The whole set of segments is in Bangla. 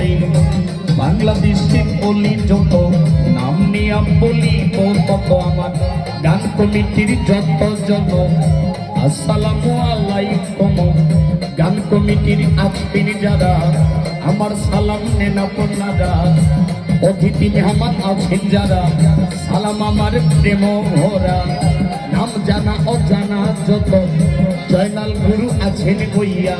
ধরে বাংলাদেশে বলি যত, নাম নিয়ে বলি তত আমার গান কমিটির যত জন। আসসালামু আলাইকুম গান কমিটির আত্মীর যারা, আমার সালাম নেন আপনারা অতিথি মেহমান আছেন যারা, সালাম আমার প্রেম ভরা, নাম জানা অজানা যত। জয়নাল গুরু আছেন বইয়া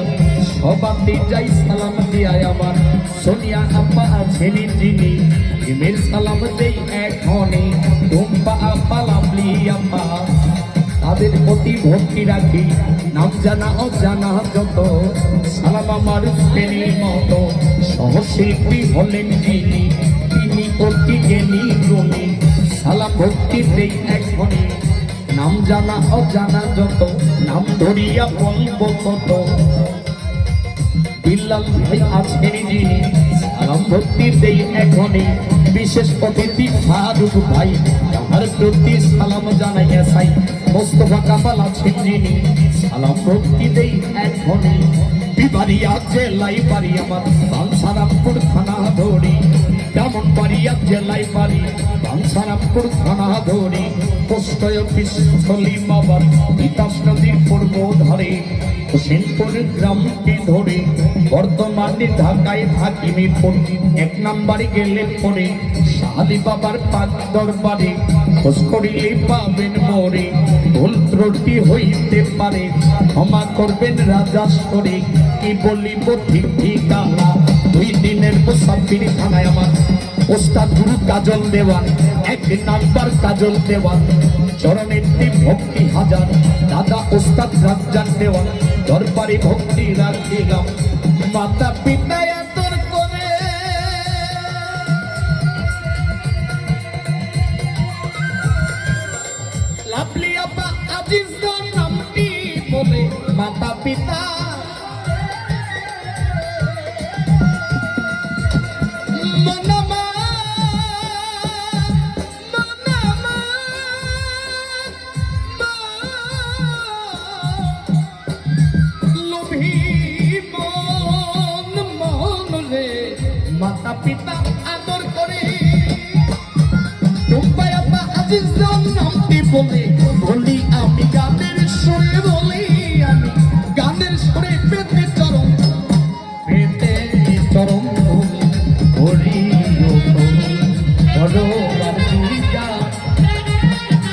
সবাতে যাই সালাম দিয়ায় আমার। সোনিয়া আব্বা আছেন যিনি প্রেমের সালাম দেই এখনই। টুম্পা আব্বা লাভলি আব্বা, তাদের প্রতি ভক্তি রাখি। নাম জানা অজানা যত, সালাম আমার প্রেমের মতো। সহশিল্পী হলেন যিনি তিনি অতি জ্ঞানী গুণী। সালাম ভক্তি দেই এখনই। নাম জানা অজানা যত নাম ধরিয়া বলব কত? বিল্লাল ভাই আছেন যিনি সালাম ভক্তি দেই এখনই। বিশেষ অতিথি ফারুক ভাই, আমার প্রতি সালাম জানাইয়া সাই মোস্তফা কামাল আছেন যিনি, সালাম ভক্তি দেই এখনই। বিবারিয়া জেলাই বাড়ি আমার, বাংসারামপুর থানা ধরি। কেমন বাড়িয়া জেলাই বাড়ি বাংসারামপুর থানা ধরি। পোস্ট অফিস সলিম আবার বিকাশ নদীর পূর্ব ধরে। হোসেনপুর গ্রামকে ধরে বর্তমানে ঢাকায় থাকি মিরপুর এক নাম্বারে গেলে পরে শাহালি বাবার পাক দরবারে খোঁজ করিলে পাবেন মোরে ভুল ত্রুটি হইতে পারে, ক্ষমা করবেন রাজাস্তরে কি বলিব ঠিক ঠিকানা? দুই দিনের মুসাফির খানায় আমার ওস্তাদ গুরু কাজল দেওয়ান, এক নাম্বার কাজল দেওয়ান। চরণের ভক্তি হাজার, দাদা ওস্তাদ রাজ্জান দেওয়ান। দরবারে ভক্তি রাখিলাম মাতা পিতা মাতা পিতা আদর করে। তোমায় আপা আজিজ নামটি বলে, বলি আমি গানের সুরে বলি আমি, গানের সুরে পেতে চরম পেতে চরম বলি